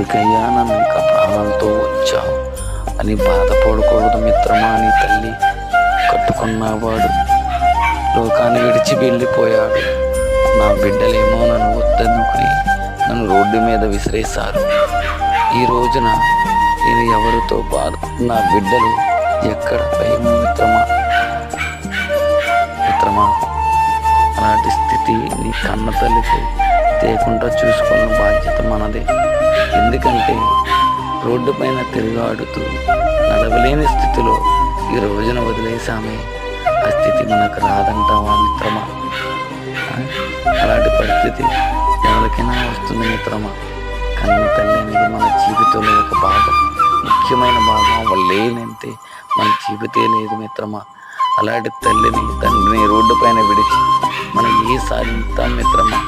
ఎందుకయ్యా నన్ను ఇంకా ప్రాణాలతో వచ్చావు అని బాధపడకూడదు మిత్రమా నీ తల్లి. కట్టుకున్నవాడు లోకాన్ని విడిచి వెళ్ళిపోయాడు. నా బిడ్డలేమో నన్ను వద్దనుకుని నన్ను రోడ్డు మీద విసిరేశారు. ఈ రోజున నేను ఎవరితో బాధ నా బిడ్డలు ఎక్కడ భయం మిత్రమా? మిత్రమా అలాంటి స్థితి నీ కన్న తల్లికి తేకుండా చూసుకున్న బాధ్యత మనదే. ఎందుకంటే రోడ్డు పైన తిరుగాడుతూ నడవలేని స్థితిలో ఈ రోజున వదిలేసామే ఆ స్థితి మనకు రాదంటావా మిత్రమా? అలాంటి పరిస్థితి ఎవరికైనా వస్తుంది మిత్రమా? కన్న తల్లి అనేది మన జీవితంలో ఒక భాగం. ముఖ్యమైన భాగం వాళ్ళు లేనంతే మన జీవితే లేదు మిత్రమా? అలాంటి తల్లిని తండ్రిని రోడ్డు పైన విడిచి మనం ఏ సాధిస్తాం మిత్రమా?